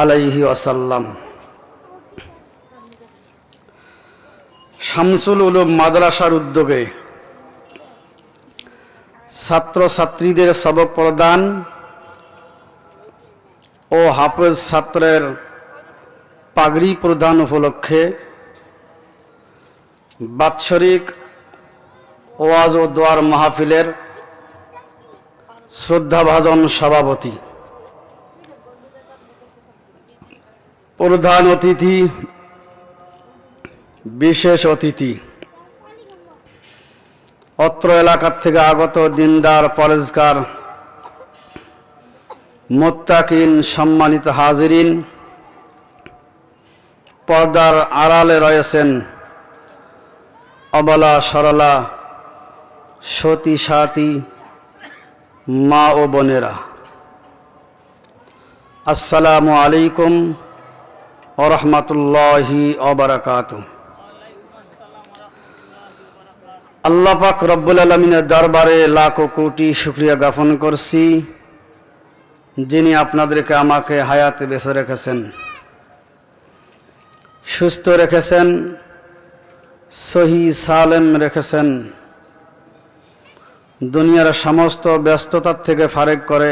আলাইহি ওয়াসাল্লাম। শামসুল উলুম মাদ্রাসার উদ্যোগে ছাত্র ছাত্রীদের সবক প্রদান ও হাফেজ ছাত্রের পাগড়ি প্রদান উপলক্ষে বাৎসরিক ওয়াজ ও দোয়ার মাহফিলের শ্রদ্ধাভাজন সভাপতি। প্রধান অতিথি, বিশেষ অতিথি। অত্র এলাকার থেকে আগত দিনদার পরেজকার মোত্তাকিন সম্মানিত হাজিরিন, পর্দার আড়ালে রয়েছেন অবলা সরলা সতী সাথী মা ও বোনেরা। আসসালামু আলাইকুম ওরহমতুল্লাহি অবরাকাত আল্লাহ পাক রব্বুল আলমিনের দরবারে লাখো কোটি শুক্রিয়া জ্ঞাপন করছি, যিনি আপনাদেরকে আমাকে হায়াতে বেঁচে রেখেছেন, সুস্থ রেখেছেন, সহি সালেম রেখেছেন, দুনিয়ার সমস্ত ব্যস্ততার থেকে ফারেক করে,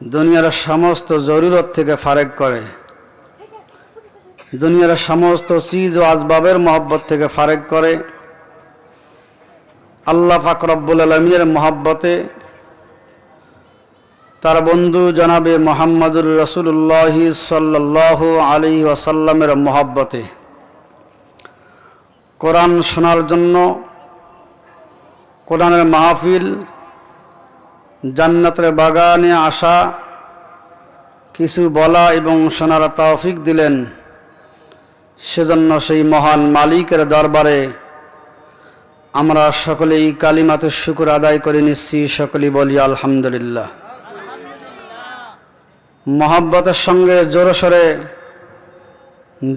দুনিয়ার সমস্ত জরুরত থেকে ফারেক করে। দুনিয়ার সমস্ত চিজ ও আসবাবের মহব্বত থেকে ফারেক করে। আল্লাহ ফাকরব্বুল আলমীর মহব্বতে তার বন্ধু জনাবে মোহাম্মদুর রসুল্লাহ সাল্লাহ আলী ওয়াসাল্লামের মহব্বতে। কোরআন শোনার জন্য কোরআনের মাহফিল, জান্নাতের বাগানে আসা, কিছু বলা এবং শোনার তৌফিক দিলেন। সেজন্য সেই মহান মালিকের দরবারে আমরা সকলেই কালিমাতে শুকুর আদায় করে নিচ্ছি, সকলেই বলি আলহামদুলিল্লাহ। মহাব্বতের সঙ্গে জোরসরে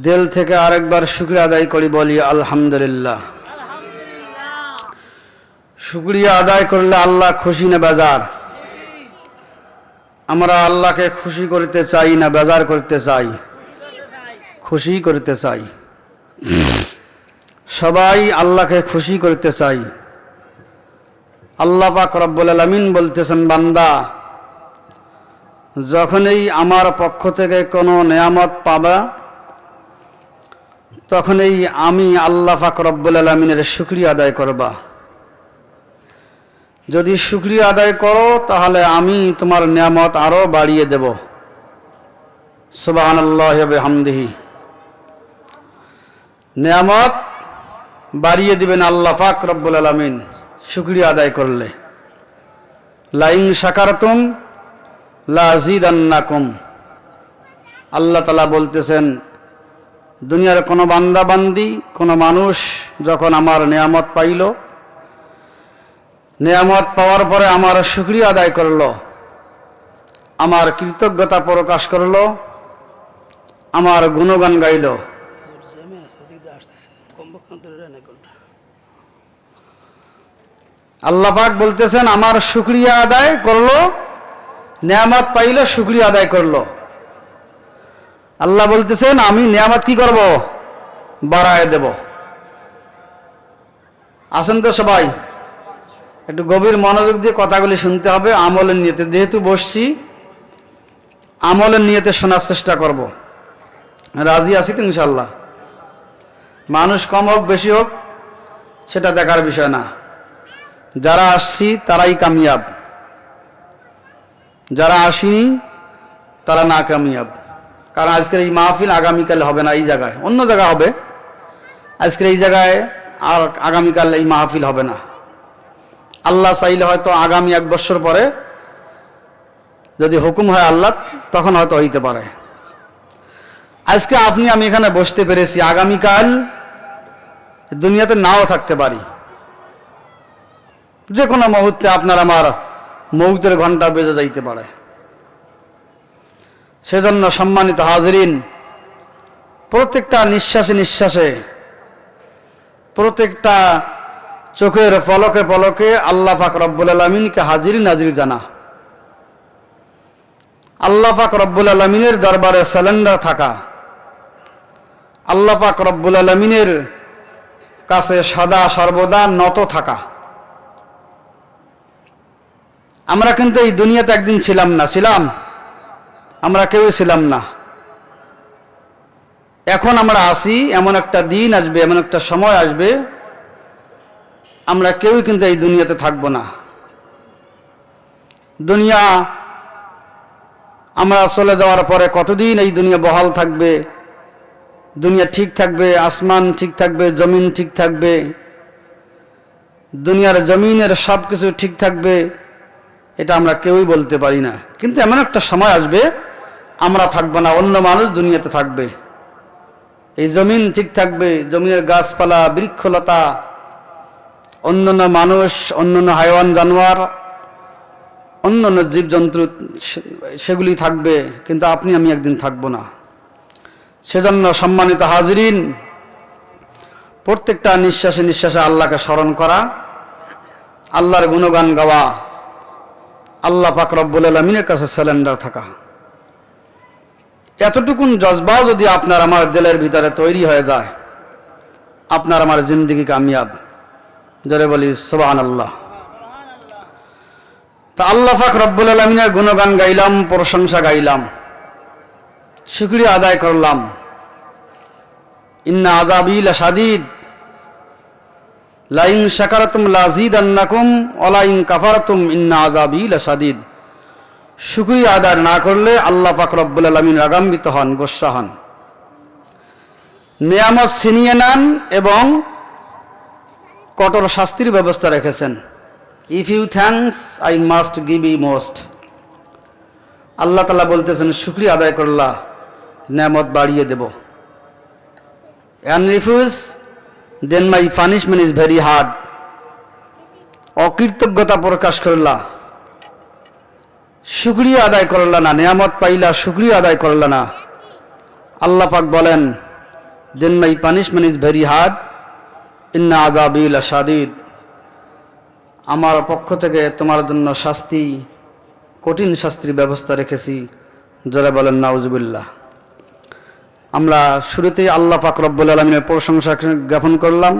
দিল থেকে আরেকবার শুক্রিয়া আদায় করি, বলি আলহামদুলিল্লাহ। শুক্রিয়া আদায় করলে আল্লাহ খুশি না বেজার? আমরা আল্লাহকে খুশি করতে চাই না, বেজার করতে চাই। খুশি করতে চাই। সবাই আল্লাহকে খুশি করতে চাই। আল্লাহ পাক রব্বুল আলমিন বলতেছেন, বান্দা, যখনই আমার পক্ষ থেকে কোনো নেয়ামত পাবা, তখনই আমি আল্লাহ পাক রব্বুল আলমিনের শুক্রিয়া আদায় করবা। যদি শুক্রিয়া আদায় করো, তাহলে আমি তোমার নিয়ামত আরও বাড়িয়ে দেব। সুবাহান আল্লাহ হামদিহি নিয়ামত বাড়িয়ে দিবেন আল্লাহ পাক রব্বুল আলমিন, শুক্রিয়া আদায় করলে। লাইং সাকারতুম লাজিদান্নাকুম আল্লাহ তালা বলতেছেন, দুনিয়ার কোনো বান্দা বান্দি কোনো মানুষ যখন আমার নিয়ামত পাইল, নিয়ামত পাওয়ার পরে আমার শুক্রিয়া আদায় করল, আমার কৃতজ্ঞতা প্রকাশ করল, আমার গুণগান গাইল জ্যামে আছে ওদিক দিয়ে আসতেছে কমপক্ষে অন্তরে এক ঘণ্টা আল্লাহ পাক বলতেছেন, আমার শুক্রিয়া আদায় করল, নিয়ামত পাইলে, শুক্রিয়া আদায় করল। আল্লাহ বলতেছেন, আমি নিয়ামত কি করব? বাড়ায় দেব। আসেন তো সবাই, একটু গভীর মনোযোগ দিয়ে কথাগুলি শুনতে হবে, আমলের নিয়েতে। যেহেতু বসছি, আমলের নিয়েতে শোনার চেষ্টা করব। রাজি আছি তো ইনশাল্লাহ মানুষ কম হোক, বেশি হোক, সেটা দেখার বিষয় না। যারা আসছি, তারাই কামিয়াব। যারা আসিনি, তারা না কামিয়াব কারণ আজকের এই মাহফিল আগামীকালে হবে না এই জায়গায়। অন্য জায়গা হবে। আজকের এই জায়গায় আর আগামীকাল এই মাহফিল হবে না। আল্লাহ চাইলে হয়তো আগামী এক বছর পরে যদি হুকুম হয় আল্লাহ, তখন হয়তো হইতে পারে। আজকে আপনি, আমি এখানে বসতে পেরেছি। আগামীকাল দুনিয়াতে নাও থাকতে পারি। যে কোনো মুহূর্তে আপনার আমার মৌতের ঘণ্টা বেজে যাইতে পারে। সেজন্য সম্মানিত হাজরিন, প্রত্যেকটা নিঃশ্বাসে নিঃশ্বাসে, প্রত্যেকটা চোখের পলকে পলকে আল্লাহ পাক রব্বুল আলমিনকে হাজিরি নাজির জানা। আল্লাহ পাক রব্বুল আলমিনের দরবারে স্যালেন্ডার থাকা, আল্লাহ পাক রব্বুল আলমিনের কাছে সদা সর্বদা নত থাকা। আমরা কিন্তু এই দুনিয়াতে একদিন ছিলাম না, ছিলাম। আমরা কেউ ছিলাম না। এখন আমরা আসি, এমন একটা দিন আসবে, এমন একটা সময় আসবে, আমরা কেউই কিন্তু এই দুনিয়াতে থাকব না। দুনিয়া, আমরা চলে যাওয়ার পরে কতদিন এই দুনিয়া বহাল থাকবে? দুনিয়া ঠিক থাকবে, আসমান ঠিক থাকবে, জমিন ঠিক থাকবে, দুনিয়ার জমিনের সব কিছু ঠিক থাকবে। এটা আমরা কেউই বলতে পারি না। কিন্তু এমন একটা সময় আসবে, আমরা থাকব না, অন্য মানুষ দুনিয়াতে থাকবে। এই জমিন ঠিক থাকবে, জমিনের গাছপালা, বৃক্ষলতা, অন্যান্য মানুষ, অন্যান্য হাইওয়ান, জানোয়ার, অন্যান্য জীবজন্তু সেগুলি থাকবে, কিন্তু আপনি, আমি একদিন থাকব না। সেজন্য সম্মানিত হাজরিন, প্রত্যেকটা নিঃশ্বাসে নিঃশ্বাসে আল্লাহকে স্মরণ করা, আল্লাহর গুণগান গাওয়া। আল্লাহ পাক রব্বুল আলমিনের কাছে স্যালেন্ডার থাকা। এতটুকুন জজবাও যদি আপনার আমার দিলের ভিতরে তৈরি হয়ে যায়, আপনার আমার জিন্দিগি কামিয়াব। জরে বলি সোবাহান আল্লাহ তা আল্লাহ পাক রব্বুল আলমিনের গুণগান গাইলাম, প্রশংসা গাইলাম। শুক্রিয়া আদায় করলাম। ইন্না আজাবিল সাদিদ লাইন শাকারাতুম লাজিদ আন্নাকুম অলাইন কাফারাতুম, ইন্না আজাবিল সাদিদ শুক্রিয়া আদায় না করলে আল্লাহ পাক রব্বুল আলমিন রাগাম্বিত হন গোস্সা হন। নিয়ামত ছিনিয়ে নেন এবং কঠোর শাস্তির ব্যবস্থা রেখেছেন। If you thanks I must give E most Allah তালা বলতেছেন, শুক্রিয়া আদায় করলা, নিয়ামত বাড়িয়ে দেব। And refuse then my punishment is very hard অকৃতজ্ঞতা প্রকাশ করলা। শুক্রিয়া আদায় করলা না, নিয়ামত পাইলা, শুক্রিয়া আদায় করলা না। আল্লাহ পাক বলেন then my punishment is very hard ইন্না আদাবিল সাদিদ আমার পক্ষ থেকে তোমার জন্য শাস্তি, কঠিন শাস্তির ব্যবস্থা রেখেছি। যারা বলেন, নাউজুবিল্লাহ। আমরা শুরুতেই আল্লাহ পাক রব্বুল আলমিনের প্রশংসা জ্ঞাপন করলাম।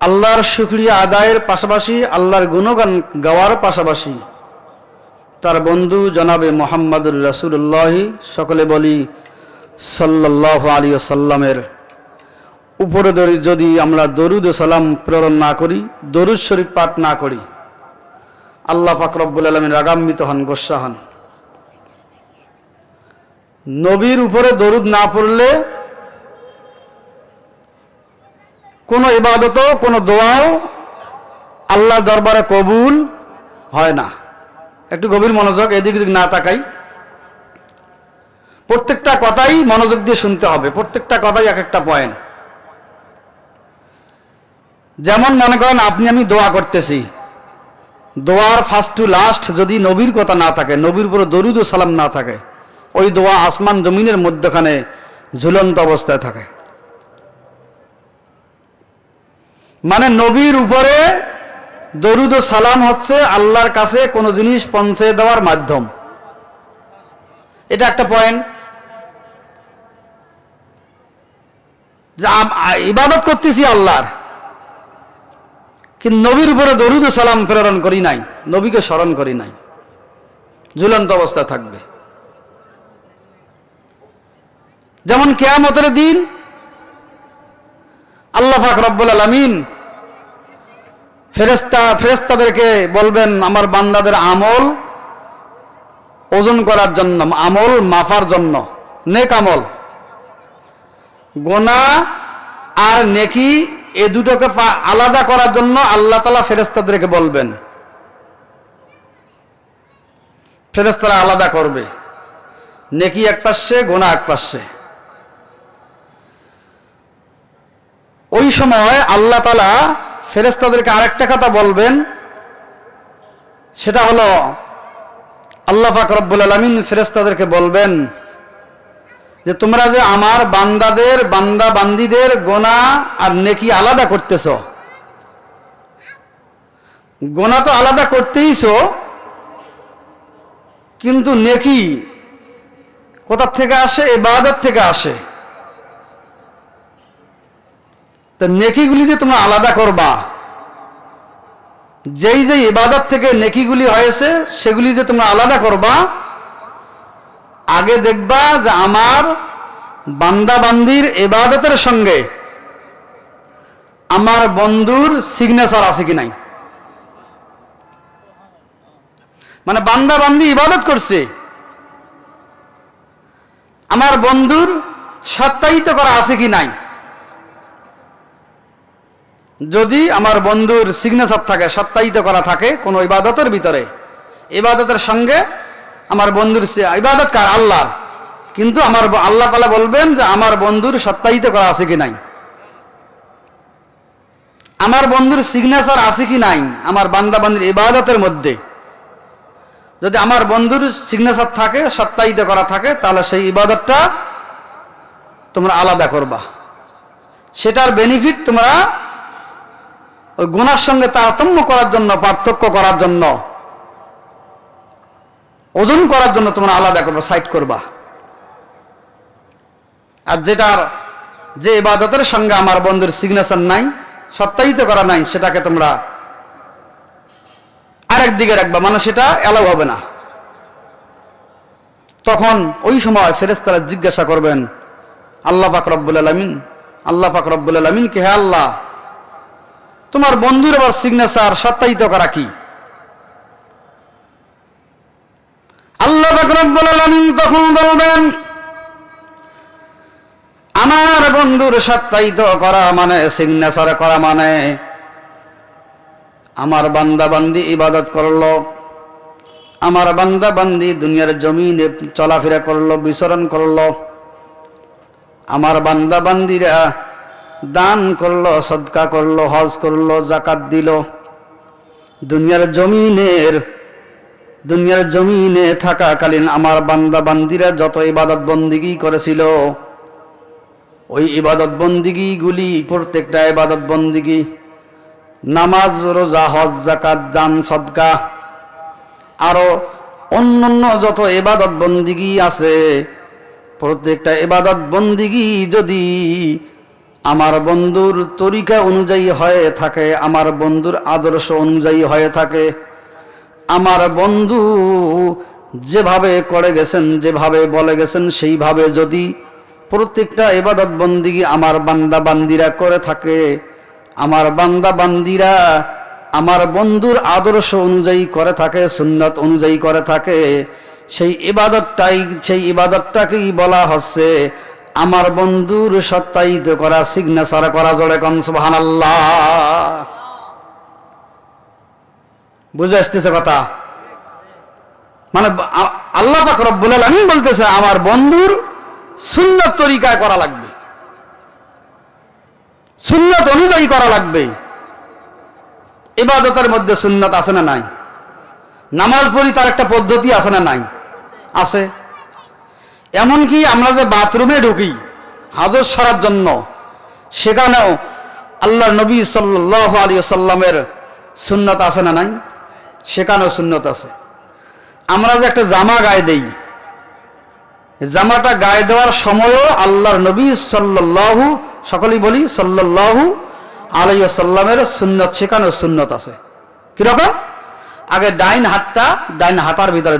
আল্লাহর শুক্রিয়া আদায়ের পাশাপাশি আল্লাহর গুণগান গাওয়ার পাশাপাশি তার বন্ধু জনাবে মোহাম্মদুর রাসুল্লাহি সকলে বলি সাল্লাহ আলী সাল্লামের উপরে যদি আমরা দরুদ সালাম প্রেরণ না করি, দরুদ শরীফ পাঠ না করি, আল্লাহ পাক রব্বুল আলমিন রাগাম্বিত হন গোস্সা হন। নবীর উপরে দরুদ না পড়লে কোনো ইবাদত, কোনো দোয়াও আল্লাহ দরবারে কবুল হয় না। একটু গভীর মনোযোগ এদিক এদিক না তাকাই। প্রত্যেকটা কথাই মনোযোগ দিয়ে শুনতে হবে। প্রত্যেকটা কথাই এক একটা পয়েন্ট যেমন মনে করেন, আপনি, আমি দোয়া করতেছি। দোয়ার ফার্স্ট টু লাস্ট যদি নবীর কথা না থাকে, নবীর উপরে দরুদ ও সালাম না থাকে ওই দোয়া আসমান জমিনের মধ্যখানে ঝুলন্ত অবস্থায় থাকে। মানে নবীর উপরে দরুদ সালাম হচ্ছে আল্লাহর কাছে কোনো জিনিস পৌঁছে দেওয়ার মাধ্যম। এটা একটা পয়েন্ট ইবাদত করতেছি আল্লাহর। কিন্তু নবীর উপরে দরুদ সালাম প্রেরণ করি নাই, নবীকে স্মরণ করি নাই। ঝুলন্ত অবস্থা থাকবে। যেমন কেয়ামতের দিন, আল্লাহ ফাক রব্বুল আলমিন ফেরেস্তা ফেরেস্তাদেরকে বলবেন, আমার বান্দাদের আমল ওজন করার জন্য, আমল মাফার জন্য, নেক আমল। গোনা আর নেকি এ দুটোকে আলাদা করার জন্য আল্লাহ তালা ফেরেস্তাদেরকে বলবেন। ফেরেস্তারা আলাদা করবে। নেকি এক পাশে, গোনা এক পাশে। ওই সময় আল্লাহ তালা ফেরেস্তাদেরকে আরেকটা কথা বলবেন। সেটা হলো, আল্লাহ পাক রব্বুল আলমিন ফেরেস্তাদেরকে বলবেন যে, তোমরা যে আমার বান্দাদের, বান্দা বান্দিদের গোনা আর নেকি আলাদা করতেছ, গোনা তো আলাদা করতেইছো, কিন্তু নেকি কোথার থেকে আসে? এবাদত থেকে আসে। তো নেকিগুলি যে তোমরা আলাদা করবা, যেই যেই ইবাদত থেকে নেকিগুলি হয়েছে, সেগুলি যে তোমরা আলাদা করবা, আগে দেখবা যে আমার বান্দাবান্দির এবাদতের সঙ্গে আমার বন্ধুর সিগনেচার আছে কি নাই। মানে বান্দাবান্দি ইবাদত করছে, আমার বন্ধুর সত্যায়িত করা আছে কি নাই। যদি আমার বন্ধুর সিগনেচার থাকে সত্যায়িত করা থাকে কোনো ইবাদতের ভিতরে, ইবাদতের সঙ্গে আমার বন্ধুর ইবাদত কার? আল্লাহর। কিন্তু আমার আল্লাহ তালা বলবেন যে আমার বন্ধুর সত্যায়িত করা আছে কি নাই? আমার বন্ধুর সিগনেচার আছে কি নাই? আমার বান্দা বান্দির ইবাদতের মধ্যে। যদি আমার বন্ধুর সিগনেচার থাকে সত্যায়িত করা থাকে, তাহলে সেই ইবাদতটা তোমরা আলাদা করবা। সেটার বেনিফিট তোমরা ওই গুণার সঙ্গে তারতম্য করার জন্য, পার্থক্য করার জন্য, ওজন করার জন্য তোমরা আলাদা করবা, সাইড করবা। আর যেটার, যে ইবাদতের সঙ্গে আমার বন্ধুর সিগনেচার নাই, সত্যায়িত করা নাই, সেটাকে তোমরা আরেক দিকে রাখবা মানে সেটা অ্যালাউ হবে না। তখন ওই সময় ফেরেস্তারা জিজ্ঞাসা করবেন, আল্লাহ পাক রব্বুল আলমিন, আল্লাহ পাক রব্বুল আলমিন কে হে আল্লাহ? তোমার বন্ধুর আবার সিগনেচার সত্যায়িত করা কি? আল্লাহ তখন বলবেন, আমার বন্ধুর সত্যায়িত করা মানে সিগনেচার করা মানে আমার বান্দা বান্দি ইবাদত করল, আমার বান্দা বান্দি দুনিয়ার জমিনে চলাফেরা করল, বিচরণ করল, আমার বান্দা বান্দিরা দান করল, সদকা করল, হজ করল, জাকাত দিল। দুনিয়ার জমিনের, দুনিয়ার জমিনে থাকাকালীন আমার বান্দা বান্দিরা যত ইবাদত বন্দিগি করেছিল, ওই ইবাদত বন্দিগিগুলি প্রত্যেকটা ইবাদত বন্দিগি, নামাজ, রোজা, হজ, জাকাত, দান, সদকা, আরও অন্যান্য যত এবাদত বন্দিগি আছে, প্রত্যেকটা এবাদত বন্দিগি যদি আমার বন্ধুর তরিকা অনুযায়ী হয়ে থাকে, আমার বন্ধুর আদর্শ অনুযায়ী হয়ে থাকে। আমার বন্ধু যেভাবে করে গেছেন, যেভাবে বলে গেছেন, সেইভাবে যদি প্রত্যেকটা এবাদত বন্দিগি আমার বান্দা বান্দিরা করে থাকে, আমার বান্দা বান্দিরা আমার বন্ধুর আদর্শ অনুযায়ী করে থাকে, সুন্নত অনুযায়ী করে থাকে, সেই ইবাদতটাই, সেই ইবাদতটাকেই বলা হচ্ছে আমার বন্ধুর সত্যায়িত করা সিগনেচার করা জোরে কন, সুবহানাল্লাহ। বুঝে আসতেছে কথা? মানে আল্লাহ পাক রব্বুল আলামিন বলতেছে, আমার বন্ধুর সুন্নত তরিকায় করা লাগবে। সুন্নত অনুযায়ী করা লাগবে। ইবাদতের মধ্যে সুন্নত আছে না নাই? নামাজ পড়ি তার একটা পদ্ধতি আছে না নাই? আছে। এমনকি আমরা যে বাথরুমে ঢুকি হাজর সরার জন্য, সেখানেও আল্লাহ নবী সাল্লাহ আলী সাল্লামের সুন্নত আছে না নাই? সেখানেও সুন্নত আছে। আমরা যে একটা জামা গায়ে দেই জামাটা গায়ে দেওয়ার সময়ও আল্লাহর নবী সাল্লাল্লাহু, সকলেই বলি সাল্লাল্লাহু আলাইহি সাল্লামের সুন্নত, সেখানেও সুন্নত আছে। কীরকম? আগে ডাইন হাতটা, ডাইন হাতার ভিতরে।